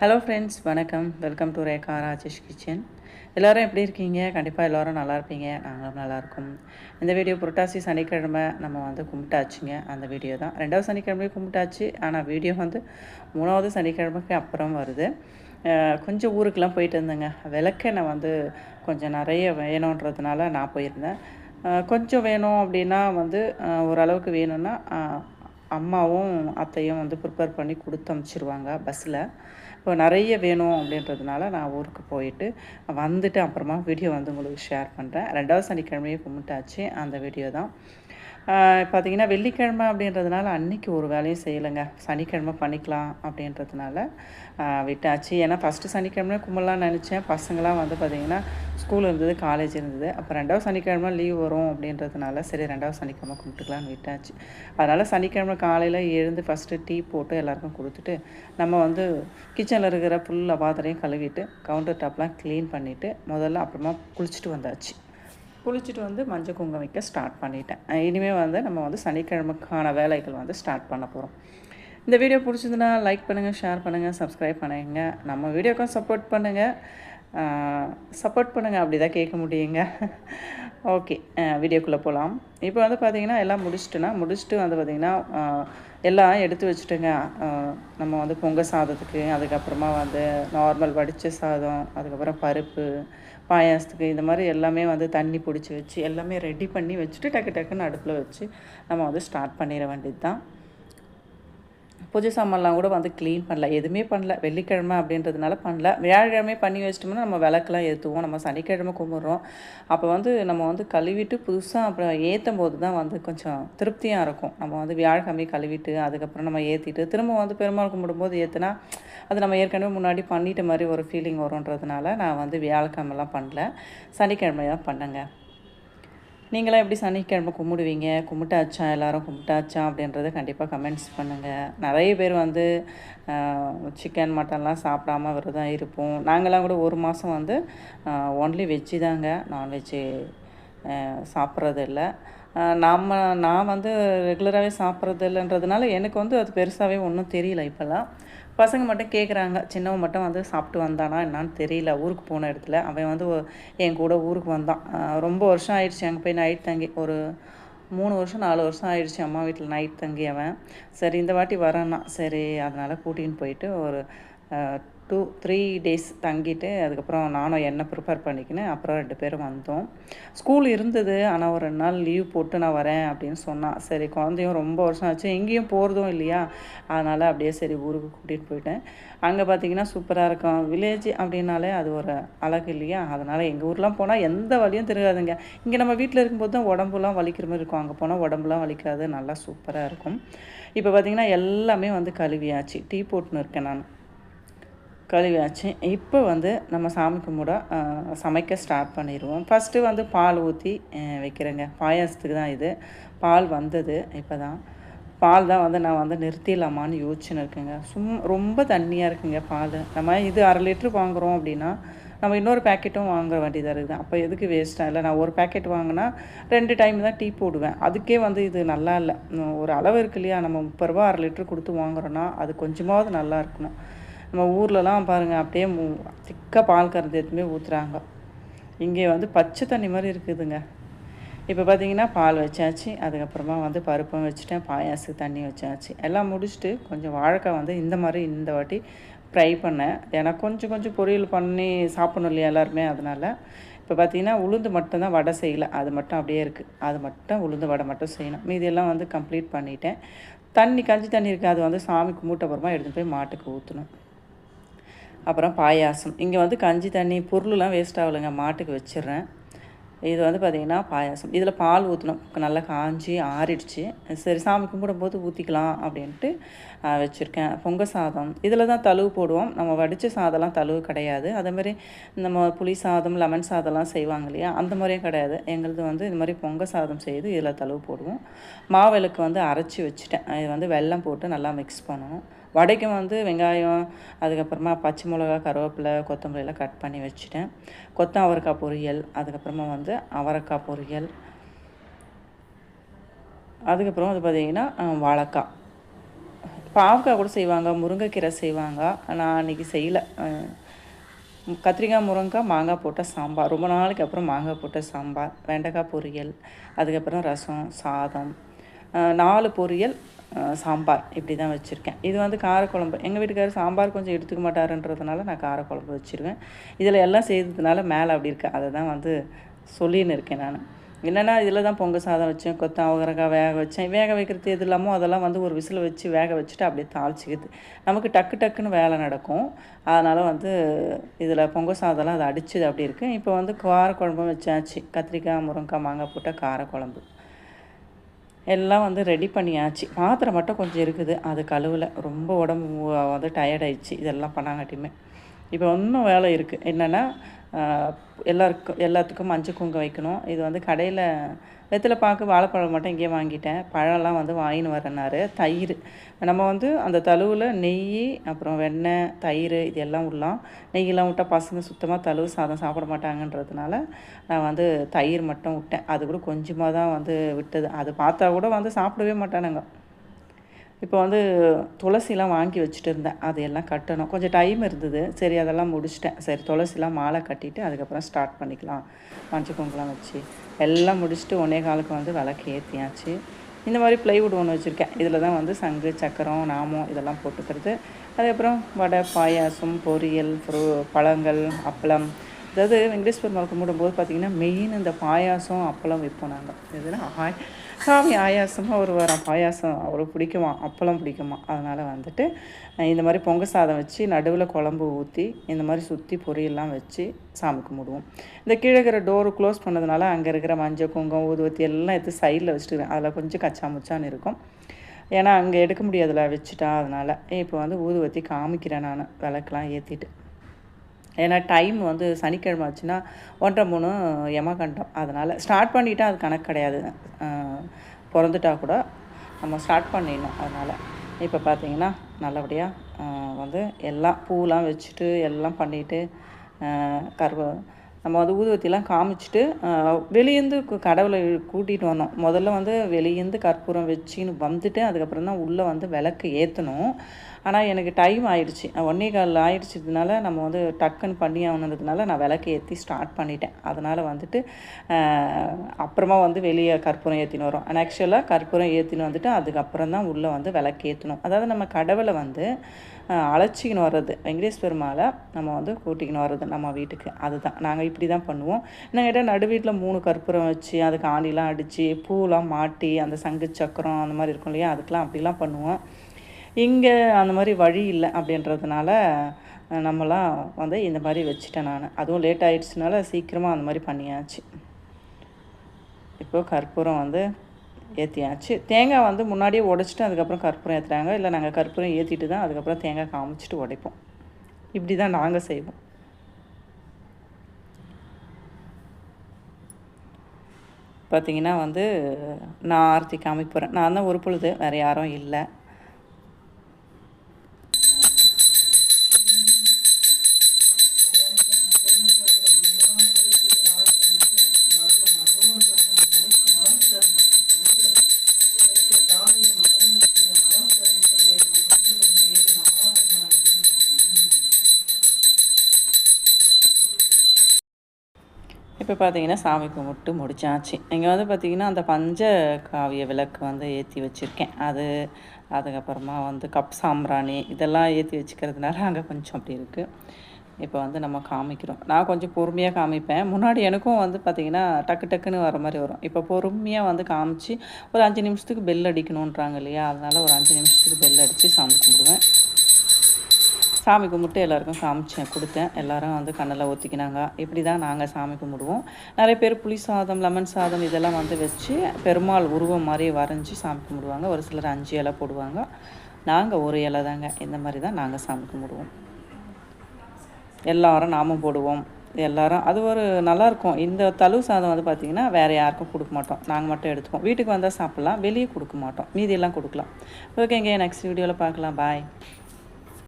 Hello friends வணக்கம். Welcome to Rekha Rajesh kitchen எல்லோரும் எப்படி இருக்கீங்க? கண்டிப்பாக எல்லோரும் நல்லா இருப்பீங்க. நாங்களும் நல்லாயிருக்கும் இந்த வீடியோ புரட்டாசி சனிக்கிழமை நம்ம வந்து கும்பிட்டாச்சுங்க. அந்த வீடியோ தான். ரெண்டாவது சனிக்கிழமையும் கும்பிட்டாச்சு. ஆனால் வீடியோ வந்து மூணாவது சனிக்கிழமைக்கு அப்புறம் வருது. கொஞ்சம் ஊருக்கெலாம் போயிட்டு இருந்தேங்க. விளக்கெண்ணெய் வந்து கொஞ்சம் நிறைய வேணுன்றதுனால நான் போயிருந்தேன். கொஞ்சம் வேணும் அப்படின்னா வந்து ஓரளவுக்கு வேணும்னா அம்மாவும் அத்தையும் வந்து ப்ரிப்பேர் பண்ணி கொடுத்து அமுச்சிருவாங்க பஸ்ஸில் இப்போ நிறைய வேணும் அப்படின்றதுனால நான் ஊருக்கு போயிட்டு வந்துட்டு அப்புறமா வீடியோ வந்து உங்களுக்கு ஷேர் பண்ணுறேன் ரெண்டாவது சனிக்கிழமையே கும்பிட்டாச்சு. அந்த வீடியோ தான். பார்த்தீங்கன்னா வெள்ளிக்கிழமை அப்படின்றதுனால அன்றைக்கி ஒரு வேலையும் செய்யலைங்க. சனிக்கிழமை பண்ணிக்கலாம் அப்படின்றதுனால விட்டாச்சு. ஏன்னா ஃபஸ்ட்டு சனிக்கிழமை கும்பலாம் நினச்சேன். பசங்களாம் வந்து பார்த்திங்கன்னா ஸ்கூல் இருந்தது காலேஜ் இருந்தது. அப்போ ரெண்டாவது சனிக்கிழமை லீவ் வரும் அப்படின்றதுனால சரி ரெண்டாவது சனிக்கிழமை கும்பிட்டுக்கலான்னு விட்டாச்சு. அதனால் சனிக்கிழமை காலையில் எழுந்து ஃபஸ்ட்டு டீ போட்டு எல்லாருக்கும் கொடுத்துட்டு நம்ம வந்து கிச்சனில் இருக்கிற புல் பாத்திரையும் கழுவிட்டு கவுண்டர் டாப்லாம் க்ளீன் பண்ணிவிட்டு முதல்ல அப்புறமா குளிச்சுட்டு வந்தாச்சு. குளிச்சுட்டு வந்து மஞ்சள் குங்குமம் வைக்க ஸ்டார்ட் பண்ணிட்டேன். இனிமேல் வந்து நம்ம வந்து சனிக்கிழமைக்கான வேலைகள் வந்து ஸ்டார்ட் பண்ண போகிறோம் இந்த வீடியோ பிடிச்சதுன்னா லைக் பண்ணுங்கள் ஷேர் பண்ணுங்கள் சப்ஸ்கிரைப் பண்ணுங்கள் நம்ம வீடியோக்கும் சப்போர்ட் பண்ணுங்கள் சப்போர்ட் பண்ணுங்கள் அப்படி தான் கேட்க முடியுங்க. ஓகே வீடியோக்குள்ளே போகலாம் இப்போ வந்து பார்த்திங்கன்னா எல்லாம் முடிச்சிட்டுனா முடிச்சுட்டு வந்து பார்த்திங்கன்னா எல்லாம் எடுத்து வச்சுட்டுங்க. நம்ம வந்து பொங்கல் சாதத்துக்கு அதுக்கப்புறமா வந்து நார்மல் வடித்த சாதம் அதுக்கப்புறம் பருப்பு பாயாசத்துக்கு இந்த மாதிரி எல்லாமே வந்து தண்ணி பிடிச்சி வச்சு எல்லாமே ரெடி பண்ணி வச்சுட்டு டக்கு டக்குன்னு அடுப்பில் வச்சு நம்ம வந்து ஸ்டார்ட் பண்ணிட வேண்டியது தான் பூஜை சாமான்லாம் கூட வந்து க்ளீன் பண்ணல. எதுவுமே பண்ணல. வெள்ளிக்கிழமை அப்படின்றதுனால பண்ணல. வியாழக்கிழமை பண்ணி வச்சிட்டோம்னா நம்ம விளக்கெல்லாம் ஏற்றுவோம் நம்ம சனிக்கிழமை கும்பிட்றோம். அப்போ வந்து நம்ம வந்து கழுவிட்டு புதுசாக அப்புறம் ஏற்றும் போது தான் வந்து கொஞ்சம் திருப்தியாக இருக்கும். நம்ம வந்து வியாழக்கிழமை கழுவிட்டு அதுக்கப்புறம் நம்ம ஏற்றிட்டு திரும்ப வந்து பெருமாள் கும்பிடும்போது ஏற்றுனா அது நம்ம ஏற்கனவே முன்னாடி பண்ணிட்ட மாதிரி ஒரு ஃபீலிங் வரும்ன்றதுனால நான் வந்து வியாழக்கிழமெல்லாம் பண்ணல. சனிக்கிழமை தான் பண்ணேங்க. நீங்களாம் எப்படி சனிக்கிழமை கும்பிடுவீங்க? கும்பிட்டாச்சா? எல்லாரும் கும்பிட்டாச்சா? அப்படின்றத கண்டிப்பாக கமெண்ட்ஸ் பண்ணுங்கள் நிறைய பேர் வந்து சிக்கன் மட்டன்லாம் சாப்பிடாம விரதம் இருப்போம். நாங்களாம் கூட ஒரு மாதம் வந்து ஒன்லி வெஜ்ஜு தாங்க. நான்வெஜ்ஜு சாப்பிட்றது இல்லை. நம்ம நான் வந்து ரெகுலராகவே சாப்பிட்றது இல்லைன்றதுனால எனக்கு வந்து அது பெருசாகவே ஒன்றும் தெரியல இப்போல்லாம். பசங்க மட்டும் கேட்குறாங்க சின்னவன் மட்டும் வந்து சாப்பிட்டு வந்தானா என்னான்னு தெரியல ஊருக்கு போன இடத்துல. அவன் வந்து என் கூட ஊருக்கு வந்தான். ரொம்ப வருஷம் ஆயிடுச்சு அங்கே போய் நைட் தங்கி. ஒரு மூணு வருஷம் நாலு வருஷம் ஆயிடுச்சு அம்மா வீட்டில் நைட் தங்கி அவன் சரி இந்த வாட்டி வரேன்னா சரி அதனால் கூட்டின்னு போயிட்டு ஒரு டூ த்ரீ டேஸ் தங்கிட்டு அதுக்கப்புறம் நானும் என்னை ப்ரிப்பேர் பண்ணிக்கினேன் அப்புறம் ரெண்டு பேரும் வந்தோம். ஸ்கூல் இருந்தது ஆனால் ஒரு ரெண்டு நாள் லீவ் போட்டு நான் வரேன் அப்படின்னு சொன்னான் சரி குழந்தையும் ரொம்ப வருஷம் ஆச்சு எங்கேயும் போகிறதும் இல்லையா? அதனால் அப்படியே சரி ஊருக்கு கூட்டிகிட்டு போயிட்டேன். அங்கே பார்த்தீங்கன்னா சூப்பராக இருக்கும். வில்லேஜ் அப்படின்னாலே அது ஒரு அழகு இல்லையா? அதனால் எங்கள் ஊர்லாம் போனால் எந்த வழியும் தெரியாதுங்க. இங்கே நம்ம வீட்டில் இருக்கும்போது தான் உடம்புலாம் வலிக்கிற மாதிரி இருக்கும். அங்கே போனால் உடம்புலாம் வலிக்காது நல்லா சூப்பராக இருக்கும். இப்போ பார்த்தீங்கன்னா எல்லாமே வந்து கழுவியாச்சு. டீ போட்டுன்னு இருக்கேன் நான். கழுவியாச்சு இப்போ வந்து நம்ம சாமி கும்பிட சமைக்க ஸ்டார்ட் பண்ணிடுவோம் ஃபஸ்ட்டு வந்து பால் ஊற்றி வைக்கிறேங்க. பாயாசத்துக்கு தான் இது. பால் வந்தது இப்போ தான் பால் தான் வந்து நான் வந்து நிறுத்திடலாமான்னு யோசிச்சுன்னு இருக்கேங்க. சும் ரொம்ப தண்ணியாக இருக்குங்க பால். நம்ம இது அரை லிட்ரு வாங்குகிறோம் அப்படின்னா நம்ம இன்னொரு பேக்கெட்டும் வாங்க வேண்டியதாக இருக்குது. அப்போ எதுக்கு வேஸ்ட்டாக இல்லை நான் ஒரு பேக்கெட் வாங்கினா ரெண்டு டைம் தான் டீ போடுவேன். அதுக்கே வந்து இது நல்லா இல்லை. ஒரு அளவு இருக்கு இல்லையா? நம்ம முப்பது ரூபா அரை லிட்ரு கொடுத்து வாங்குறோன்னா அது கொஞ்சமாவது நல்லா இருக்கணும். நம்ம ஊர்லலாம் பாருங்கள் அப்படியே திக்காக பால் கறந்து எடுத்துமே ஊற்றுறாங்க இங்கே வந்து பச்சை தண்ணி மாதிரி இருக்குதுங்க. இப்போ பார்த்தீங்கன்னா பால் வச்சாச்சு அதுக்கப்புறமா வந்து பருப்பும் வச்சுட்டேன் பாயாசத்துக்கு தண்ணி வச்சாச்சு. எல்லாம் முடிச்சுட்டு கொஞ்சம் வாழைக்காய் வந்து இந்த மாதிரி இந்த வாட்டி ஃப்ரை பண்ணேன். ஏன்னா கொஞ்சம் கொஞ்சம் பொரியல் பண்ணி சாப்பிடணும் இல்லையா எல்லாருமே அதனால் இப்போ பார்த்தீங்கன்னா உளுந்து மட்டும்தான் வடை செய்யலை. அது மட்டும் அப்படியே இருக்குது அது மட்டும் உளுந்து வடை மட்டும் செய்யணும். மீதியெல்லாம் வந்து கம்ப்ளீட் பண்ணிட்டேன். தண்ணி கஞ்சி தண்ணி இருக்குது அது வந்து சாமி கும்பிட்ட அப்புறமா எடுத்துகிட்டு போய் மாட்டுக்கு ஊற்றணும் அப்புறம் பாயாசம். இங்கே வந்து கஞ்சி தண்ணி பொருளெலாம் வேஸ்ட் ஆகலைங்க. மாட்டுக்கு வச்சிடுறேன். இது வந்து பார்த்திங்கன்னா பாயாசம். இதில் பால் ஊற்றணும் நல்லா காஞ்சி ஆறிடுச்சு. சரி சாமி கும்பிடும்போது ஊற்றிக்கலாம் அப்படின்ட்டு வச்சுருக்கேன். பொங்க சாதம். இதில் தான் தழுவு போடுவோம். நம்ம வடித்த சாதம்லாம் தழுவு கிடையாது. அதேமாதிரி நம்ம புளி சாதம் லெமன் சாதம்லாம் செய்வாங்க இல்லையா? அந்த மாதிரியும் கிடையாது. எங்களுது வந்து இது மாதிரி பொங்க சாதம் செய்து இதில் தழுவு போடுவோம். மாவிளக்கு வந்து அரைச்சி வச்சுட்டேன். இது வந்து வெல்லம் போட்டு நல்லா மிக்ஸ் பண்ணணும் வடைக்கும் வந்து வெங்காயம் அதுக்கப்புறமா பச்சை மிளகா கருவேப்பிலை கொத்தமல்லி எல்லாம் கட் பண்ணி வச்சுட்டேன். கொத்த அவரைக்காய் பொரியல் அதுக்கப்புறமா வந்து அவரைக்காய் பொரியல். அதுக்கப்புறம் வந்து பார்த்திங்கன்னா வாழைக்காய். பாவக்காய் கூட செய்வாங்க முருங்கைக்கீரை செய்வாங்க. நான் அன்றைக்கி செய்யலை. கத்திரிக்காய் முருங்கைக்காய் மாங்காய் போட்ட சாம்பார். ரொம்ப நாளைக்கு அப்புறம் மாங்காய் போட்ட சாம்பார். வெண்டைக்காய் பொரியல் அதுக்கப்புறம் ரசம் சாதம். நாலு பொரியல் சாம்பார் இப்படி தான் வச்சுருக்கேன். இது வந்து காரக்குழம்பு. எங்கள் வீட்டுக்காரர் சாம்பார் கொஞ்சம் எடுத்துக்க மாட்டாருன்றதுனால நான் காரக்குழம்பு வச்சுருவேன். இதில் எல்லாம் செய்ததுனால மேலே அப்படி இருக்கேன் அதை தான் வந்து சொல்லின்னு இருக்கேன் நான். என்னென்னா இதில் தான் பொங்கல் சாதம் வச்சேன் கொத்த அவரக்காய் வேக வச்சேன். வேக வைக்கிறது எது இல்லாமல் அதெல்லாம் வந்து ஒரு விசில் வச்சு வேக வச்சுட்டு அப்படியே தாளிச்சிக்குது. நமக்கு டக்கு டக்குன்னு வேலை நடக்கும். அதனால் வந்து இதில் பொங்கல் சாதம்லாம் அதை அடிச்சுது அப்படி இருக்குது இப்போ வந்து காரக்குழம்பும் வச்சாச்சு. கத்திரிக்காய் முருங்கக்காய் மாங்காய் போட்டால் காரக்குழம்பு. எல்லாம் வந்து ரெடி பண்ணியாச்சு. பாத்திரம் மட்டும் கொஞ்சம் இருக்குது. அது கழுவில் ரொம்ப உடம்பு வந்து டயர்டாயிடுச்சு இதெல்லாம் பண்ணாங்காட்டியுமே. இப்போ இன்னும் வேலை இருக்குது என்னென்னா எல்லாருக்கும் எல்லாத்துக்கும் மஞ்சள் குங்குமம் வைக்கணும். இது வந்து கடையில் வெத்தலை பாக்கு வாழைப்பழம் மட்டும் இங்கேயே வாங்கிட்டேன். பழம்லாம் வந்து வாங்கின்னு வரேன்னாரு. தயிர். நம்ம வந்து அந்த தழுவில் நெய் அப்புறம் வெண்ணெய் தயிர் இது எல்லாம் விடலாம் நெய்யெல்லாம் விட்டால் பசங்க சுத்தமாக தழுவு சாதம் சாப்பிட மாட்டாங்கன்றதுனால நான் வந்து தயிர் மட்டும் விட்டேன். அது கூட கொஞ்சமாக தான் வந்து விட்டது. அது பார்த்தா கூட வந்து சாப்பிடவே மாட்டானுங்க. இப்போ வந்து துளசிலாம் வாங்கி வச்சுட்டு இருந்தேன். அதையெல்லாம் கட்டணும். கொஞ்சம் டைம் இருந்தது. சரி அதெல்லாம் முடிச்சிட்டேன். சரி துளசிலாம் மாலை கட்டிட்டு அதுக்கப்புறம் ஸ்டார்ட் பண்ணிக்கலாம். மஞ்சள் குங்குலாம் வச்சு. எல்லாம் முடிச்சுட்டு ஒன்றே காலுக்கு வந்து விளக்கு ஏற்றியாச்சு இந்த மாதிரி ப்ளைவுட் ஒன்று வச்சுருக்கேன். இதில் தான் வந்து சங்கு சக்கரம் நாமம் இதெல்லாம் போட்டுக்கிறது. அதுக்கப்புறம் வடை பாயாசம் பொரியல் ஃப்ரூ பழங்கள் அப்பளம். அதாவது வெங்கடேஸ்வர் மலை கும்பிடும்போது பார்த்திங்கன்னா மெயின் இந்த பாயாசம் அப்பளம் வைப்போம் நாங்கள் எதுனா ஆய் சாமி ஆயாசமாக ஒரு வாரம் பாயாசம் அவருக்கு பிடிக்குமா? அப்பளம் பிடிக்குமா? அதனால் வந்துட்டு இந்த மாதிரி பொங்க சாதம் வச்சு நடுவில் குழம்பு ஊற்றி இந்த மாதிரி சுற்றி பொரியெல்லாம் வச்சு சாமி கும்பிடுவோம். இந்த கீழே இருக்கிற டோரு க்ளோஸ் பண்ணதுனால அங்கே இருக்கிற மஞ்சள் குங்கம் ஊதுவத்தி எல்லாம் எடுத்து சைடில் வச்சுட்டுருவேன் அதில் கொஞ்சம் கச்சா முச்சான்னு இருக்கும். ஏன்னா அங்கே எடுக்க முடியாதுல வச்சுட்டா அதனால். இப்போ வந்து ஊதுவத்தி காமிக்கிறேன் நான். விளக்கெலாம் ஏற்றிட்டு ஏன்னா டைம் வந்து சனிக்கிழமை ஆச்சுன்னா ஒன்றரை மூணு யமகண்டம் அதனால் ஸ்டார்ட் பண்ணிட்டால் அது கணக்கு கிடையாது. பிறந்துட்டா கூட நம்ம ஸ்டார்ட் பண்ணிடணும். அதனால் இப்போ பார்த்தீங்கன்னா நல்லபடியாக வந்து எல்லாம் பூலாம் வச்சுட்டு எல்லாம் பண்ணிவிட்டு கருவ நம்ம வந்து ஊதுவத்திலாம் காமிச்சிட்டு வெளியேந்து கடவுளை கூட்டிகிட்டு வந்தோம். முதல்ல வந்து வெளியேந்து கற்பூரம் வச்சின்னு வந்துட்டு அதுக்கப்புறம் தான் உள்ளே வந்து விளக்கு ஏற்றணும் ஆனால் எனக்கு டைம் ஆயிடுச்சு. ஒன்னே கால் ஆயிடுச்சதுனால நம்ம வந்து டக்குன்னு பண்ணி ஆகணுன்றதுனால நான் விளக்கு ஏற்றி ஸ்டார்ட் பண்ணிட்டேன். அதனால் வந்துட்டு அப்புறமா வந்து வெளியே கற்பூரம் ஏற்றின்னு வரோம் ஆக்சுவலாக கற்பூரம் ஏற்றின்னு வந்துட்டு அதுக்கப்புறம் தான் உள்ளே வந்து விளக்கு ஏற்றணும் அதாவது நம்ம கடவுளை வந்து அழைச்சிக்கின்னு வர்றது. வெங்கடேஷ் பெருமாளை நம்ம வந்து கூட்டிக்கின்னு வர்றது நம்ம வீட்டுக்கு. அதுதான். நாங்கள் இப்படி தான் பண்ணுவோம். என்ன கேட்டால் நடு வீட்டில் மூணு கற்பூரம் வச்சு அதுக்கு ஆணிலாம் அடித்து பூலாம் மாட்டி அந்த சங்கு சக்கரம் அந்த மாதிரி இருக்கும் இல்லையா அதுக்கெலாம் அப்படிலாம் பண்ணுவோம். இங்கே அந்த மாதிரி வழி இல்லை அப்படின்றதுனால நம்மலாம் வந்து இந்த மாதிரி வச்சுட்டேன் நான். அதுவும் லேட் ஆகிடுச்சுனால சீக்கிரமாக அந்த மாதிரி பண்ணியாச்சு. இப்போது கற்பூரம் வந்து ஏற்றியாச்சு தேங்காய் வந்து முன்னாடியே உடைச்சிட்டு அதுக்கப்புறம் கற்பூரம் ஏற்றுறாங்க இல்லை நாங்கள் கற்பூரம் ஏற்றிட்டு தான் அதுக்கப்புறம் தேங்காய் காமிச்சிட்டு உடைப்போம். இப்படி தான் நாங்கள் செய்வோம். பார்த்திங்கன்னா வந்து நான் ஆர்த்தி காமிக்க போகிறேன் நான் தான் ஒரு பொழுது வேறு யாரும் இல்லை. இப்போ பார்த்தீங்கன்னா சாமி கும்பிட்டு முடிச்சாச்சு. இங்கே வந்து பார்த்திங்கன்னா அந்த பஞ்ச காவிய விளக்கு வந்து ஏற்றி வச்சுருக்கேன். அது அதுக்கப்புறமா வந்து கப் சாம்பிராணி இதெல்லாம் ஏற்றி வச்சுக்கிறதுனால அங்கே கொஞ்சம் அப்படி இருக்குது இப்போ வந்து நம்ம காமிக்கிறோம். நான் கொஞ்சம் பொறுமையாக காமிப்பேன். முன்னாடி எனக்கும் வந்து பார்த்திங்கன்னா டக்கு டக்குன்னு வர மாதிரி வரும். இப்போ பொறுமையாக வந்து காமிச்சு ஒரு அஞ்சு நிமிஷத்துக்கு பெல் அடிக்கணுன்றாங்க இல்லையா? அதனால் ஒரு அஞ்சு நிமிஷத்துக்கு பெல் அடித்து சாமி கும்பிடுவேன். சாமி கும்பிட்டு எல்லாருக்கும் காமிச்சேன் கொடுத்தேன். எல்லாரும் வந்து கண்ணில் ஊற்றிக்கினாங்க இப்படி தான் நாங்கள் சாமி கும்பிடுவோம். நிறைய பேர் புளி சாதம் லெமன் சாதம் இதெல்லாம் வந்து வச்சு பெருமாள் உருவம் மாதிரி வரைஞ்சி சாமி கும்பிடுவாங்க. ஒரு சிலர் அஞ்சு இலை போடுவாங்க. நாங்கள் ஒரு இலை தாங்க இந்த மாதிரி தான் நாங்கள் சாமி கும்பிடுவோம். எல்லாரும் நாமும் போடுவோம். எல்லாரும் அது ஒரு நல்லாயிருக்கும். இந்த தழுவு சாதம் வந்து பார்த்திங்கன்னா வேறு யாருக்கும் கொடுக்க மாட்டோம். நாங்கள் மட்டும் எடுத்துப்போம் வீட்டுக்கு வந்தால் சாப்பிட்லாம். வெளியே கொடுக்க மாட்டோம். மீதியெல்லாம் கொடுக்கலாம். ஓகேங்க நெக்ஸ்ட் வீடியோவில் பார்க்கலாம். பாய்